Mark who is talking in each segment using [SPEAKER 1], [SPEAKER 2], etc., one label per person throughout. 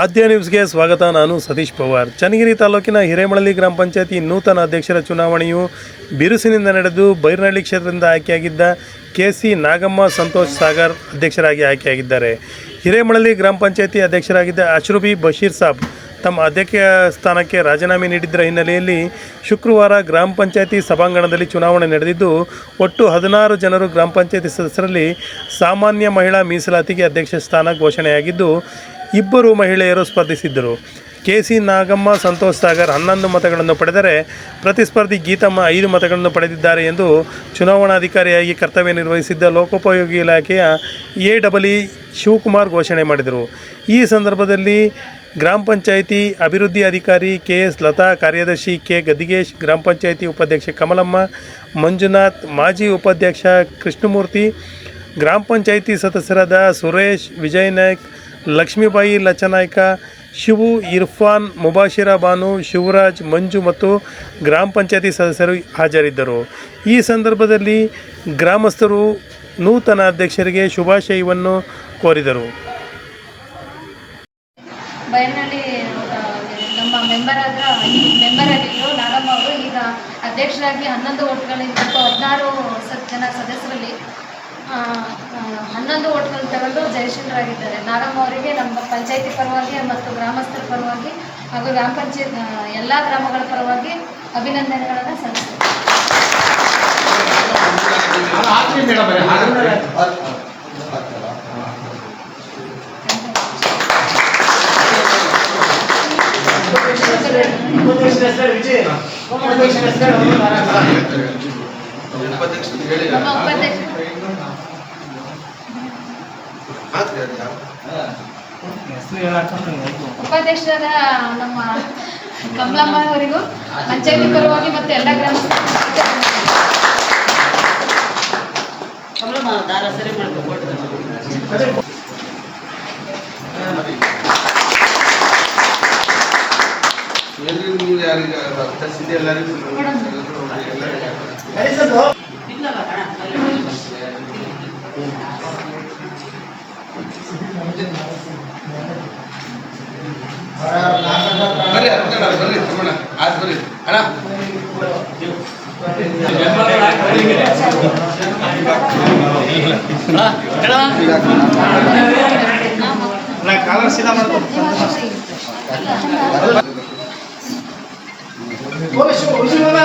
[SPEAKER 1] ಆದ್ಯ ನ್ಯೂಸ್ಗೆ ಸ್ವಾಗತ. ನಾನು ಸತೀಶ್ ಪವಾರ್. ಚನ್ನಗಿರಿ ತಾಲೂಕಿನ ಹಿರೇಮಳಲಿ ಗ್ರಾಮ ಪಂಚಾಯತಿ ನೂತನ ಅಧ್ಯಕ್ಷರ ಚುನಾವಣೆಯು ಬಿರುಸಿನಿಂದ ನಡೆದು ಬೈರನಹಳ್ಳಿ ಕ್ಷೇತ್ರದಿಂದ ಆಯ್ಕೆಯಾಗಿದ್ದ ಕೆ ಸಿ ನಾಗಮ್ಮ ಸಂತೋಷ್ ಸಾಗರ್ ಅಧ್ಯಕ್ಷರಾಗಿ ಆಯ್ಕೆಯಾಗಿದ್ದಾರೆ. ಹಿರೇಮಳಲಿ ಗ್ರಾಮ ಪಂಚಾಯತಿ ಅಧ್ಯಕ್ಷರಾಗಿದ್ದ ಅಶ್ರುಬಿ ಬಶೀರ್ ಸಾಬ್ ತಮ್ಮ ಅಧ್ಯಕ್ಷ ಸ್ಥಾನಕ್ಕೆ ರಾಜೀನಾಮೆ ನೀಡಿದ್ದರ ಹಿನ್ನೆಲೆಯಲ್ಲಿ ಶುಕ್ರವಾರ ಗ್ರಾಮ ಪಂಚಾಯತಿ ಸಭಾಂಗಣದಲ್ಲಿ ಚುನಾವಣೆ ನಡೆದಿದ್ದು, ಒಟ್ಟು ಹದಿನಾರು ಜನರು ಗ್ರಾಮ ಪಂಚಾಯತಿ ಸದಸ್ಯರಲ್ಲಿ ಸಾಮಾನ್ಯ ಮಹಿಳಾ ಮೀಸಲಾತಿಗೆ ಅಧ್ಯಕ್ಷ ಸ್ಥಾನ ಘೋಷಣೆಯಾಗಿದ್ದು ಇಬ್ಬರು ಮಹಿಳೆಯರು ಸ್ಪರ್ಧಿಸಿದ್ದರು. ಕೆ ಸಿ ನಾಗಮ್ಮ, ಸಂತೋಷ್ ಸಾಗರ್ ಹನ್ನೊಂದು ಮತಗಳನ್ನು ಪಡೆದರೆ ಪ್ರತಿಸ್ಪರ್ಧಿ ಗೀತಮ್ಮ ಐದು ಮತಗಳನ್ನು ಪಡೆದಿದ್ದಾರೆ ಎಂದು ಚುನಾವಣಾಧಿಕಾರಿಯಾಗಿ ಕರ್ತವ್ಯ ನಿರ್ವಹಿಸಿದ್ದ ಲೋಕೋಪಯೋಗಿ ಇಲಾಖೆಯ ಎ ಡಬಲ್ ಶಿವಕುಮಾರ್ ಘೋಷಣೆ ಮಾಡಿದರು. ಈ ಸಂದರ್ಭದಲ್ಲಿ ಗ್ರಾಮ ಪಂಚಾಯಿತಿ ಅಭಿವೃದ್ಧಿ ಅಧಿಕಾರಿ ಕೆ ಎಸ್ ಲತಾ, ಕಾರ್ಯದರ್ಶಿ ಕೆ ಗದಿಗೇಶ್ ಗ್ರಾಮ ಪಂಚಾಯಿತಿ ಉಪಾಧ್ಯಕ್ಷೆ ಕಮಲಮ್ಮ, ಮಂಜುನಾಥ್, ಮಾಜಿ ಉಪಾಧ್ಯಕ್ಷ ಕೃಷ್ಣಮೂರ್ತಿ, ಗ್ರಾಮ ಪಂಚಾಯಿತಿ ಸದಸ್ಯರಾದ ಸುರೇಶ್, ವಿಜಯ್ ನಾಯ್ಕ್ ಲಕ್ಷ್ಮೀಬಾಯಿ, ಲಚನಾಯ್ಕ, ಶಿವು, ಇರ್ಫಾನ್, ಮುಬಾಶಿರ ಬಾನು, ಶಿವರಾಜ್, ಮಂಜು ಮತ್ತು ಗ್ರಾಮ ಪಂಚಾಯತಿ ಸದಸ್ಯರು ಹಾಜರಿದ್ದರು. ಈ ಸಂದರ್ಭದಲ್ಲಿ ಗ್ರಾಮಸ್ಥರು ನೂತನ ಅಧ್ಯಕ್ಷರಿಗೆ ಶುಭಾಶಯವನ್ನು ಕೋರಿದರು.
[SPEAKER 2] ಬಯಲಿನಲ್ಲಿ ನಮ್ಮ ಮೆಂಬರ್ ಆದ ಮೆಂಬರ್ ಆಗಿದ್ರು ನಾಗಮ್ಮ ಅವರು ಈಗ ಅಧ್ಯಕ್ಷರಾಗಿ ಹನ್ನೊಂದು ಓಟ್ಗಳಿಂದ ಹದಿನಾರು ಜನ ಸದಸ್ಯರಲ್ಲಿ ಹನ್ನೊಂದು ಓಟ್ಗಳು ತಗೊಂಡು ಜಯಶೀಲರಾಗಿದ್ದಾರೆ ನಾಗಮ್ಮ ಅವರಿಗೆ ನಮ್ಮ ಪಂಚಾಯಿತಿ ಪರವಾಗಿ ಮತ್ತು ಗ್ರಾಮಸ್ಥರ ಪರವಾಗಿ ಹಾಗೂ ಗ್ರಾಮ ಪಂಚಾಯತ್ ಎಲ್ಲ ಗ್ರಾಮಗಳ ಪರವಾಗಿ ಅಭಿನಂದನೆಗಳನ್ನು ಸಲ್ಲಿಸ್ತೀನಿ. ನಮ್ಮ ಉಪಾಧ್ಯಕ್ಷ ಉಪಾಧ್ಯಕ್ಷರಾದ ನಮ್ಮ ಕಮಲಮ್ಮ ಅವರಿಗೂ ಪಂಚಾಯತಿ ಪರವಾಗಿ ಮತ್ತೆ ಎಲ್ಲ ಗ್ರಾಮ
[SPEAKER 3] ಕಮಲಮ್ಮ ದಾರ ಸರಿ ಮಾಡ್ಬೇಕು
[SPEAKER 4] ಎಲ್ಲರಿಗೂ ಯಾರಿಗೆ ಎಲ್ಲರಿಗೂ
[SPEAKER 2] হাত ধরে হ্যাঁ
[SPEAKER 4] না কালার ছিলাম না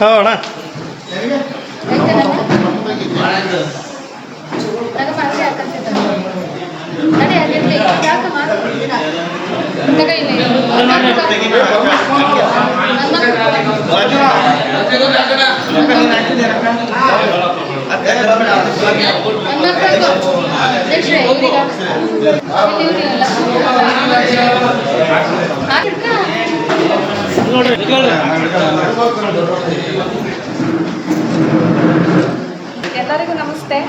[SPEAKER 1] ಹಾಂ ಅಣ್ಣ
[SPEAKER 5] ಎಲ್ಲರಿಗೂ ನಮಸ್ತೆ.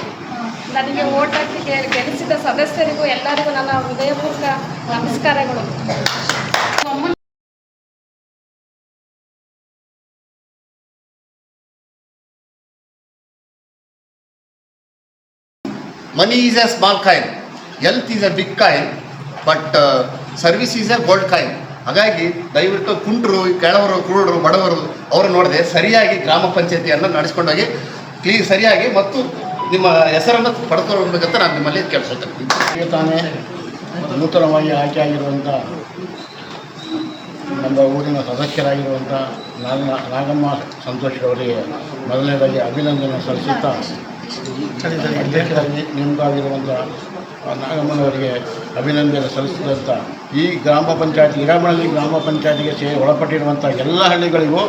[SPEAKER 5] ನನಗೆ ವೋಟ್ ಹಾಕಿ ಗೆಲ್ಲಿಸಿದ ಸದಸ್ಯರಿಗೂ ಎಲ್ಲರಿಗೂ ನನ್ನ ಹೃದಯಪೂರ್ವಕ ನಮಸ್ಕಾರಗಳು.
[SPEAKER 6] Money is a small coin health is a big coin but service is a gold coin ಹಾಗಾಗಿ ದಯವಿಟ್ಟು ಕುಂಟರು ಕೆಳವರು ಕುರುಡರು ಬಡವರು ಅವರು ನೋಡದೆ ಸರಿಯಾಗಿ ಗ್ರಾಮ ಪಂಚಾಯತಿಯನ್ನು ನಡೆಸ್ಕೊಂಡೋಗಿ ಕ್ಲೀ ಸರಿಯಾಗಿ ಮತ್ತು ನಿಮ್ಮ ಹೆಸರನ್ನು ಪಡ್ಕೊಳ್ಬೇಕಂತ ನಾನು ನಿಮ್ಮಲ್ಲಿ ಕೇಳಿಸ್ಕೊಳ್ತೇನೆ
[SPEAKER 7] ತಾನೇ ನೂತನವಾಗಿ ಆಯ್ಕೆಯಾಗಿರುವಂಥ ನಮ್ಮ ಊರಿನ ಸದಸ್ಯರಾಗಿರುವಂಥ ನಾಗ ನಾಗಮ್ಮ ಸಂತೋಷ್ ಅವರಿಗೆ ಮೊದಲನೇದಾಗಿ ಅಭಿನಂದನೆ ಸಲ್ಲಿಸುತ್ತಾ ಅಧ್ಯಕ್ಷರಾಗಿ ನೇಮಕವಾಗಿರುವಂಥ ನಾಗಮ್ಮನವರಿಗೆ ಅಭಿನಂದನೆ ಸಲ್ಲಿಸಿದಂಥ ಈ ಗ್ರಾಮ ಪಂಚಾಯತಿ ಹಿರೇಮಳಲಿ ಗ್ರಾಮ ಪಂಚಾಯತಿಗೆ ಸೇ ಒಳಪಟ್ಟಿರುವಂಥ ಎಲ್ಲ ಹಳ್ಳಿಗಳಿಗೂ,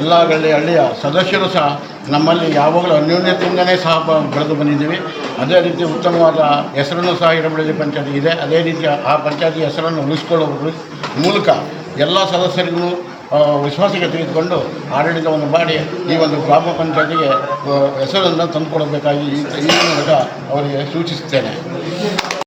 [SPEAKER 7] ಎಲ್ಲ ಹಳ್ಳಿ ಹಳ್ಳಿಯ ಸದಸ್ಯರು ಸಹ ನಮ್ಮಲ್ಲಿ ಯಾವಾಗಲೂ ಅನ್ಯೋನ್ಯತೆಯಿಂದನೇ ಸಹ ಬೆಳೆದು ಬಂದಿದ್ದೀವಿ. ಅದೇ ರೀತಿ ಉತ್ತಮವಾದ ಹೆಸರನ್ನು ಸಹ ಹಿರಾಮಳ್ಳಿ ಪಂಚಾಯತಿ ಇದೆ. ಅದೇ ರೀತಿ ಆ ಪಂಚಾಯತಿ ಹೆಸರನ್ನು ಉಳಿಸ್ಕೊಳ್ಳುವ ಮೂಲಕ ಎಲ್ಲ ಸದಸ್ಯರಿಗೂ ವಿಶ್ವಾಸಕ್ಕೆ ತೆಗೆದುಕೊಂಡು ಆಡಳಿತವನ್ನು ಮಾಡಿ ಈ ಒಂದು ಗ್ರಾಮ ಪಂಚಾಯತಿಗೆ ಹೆಸರನ್ನು ತಂದುಕೊಡಬೇಕಾಗಿ ಈ ಮೂಲಕ ಅವರಿಗೆ ಸೂಚಿಸುತ್ತೇನೆ.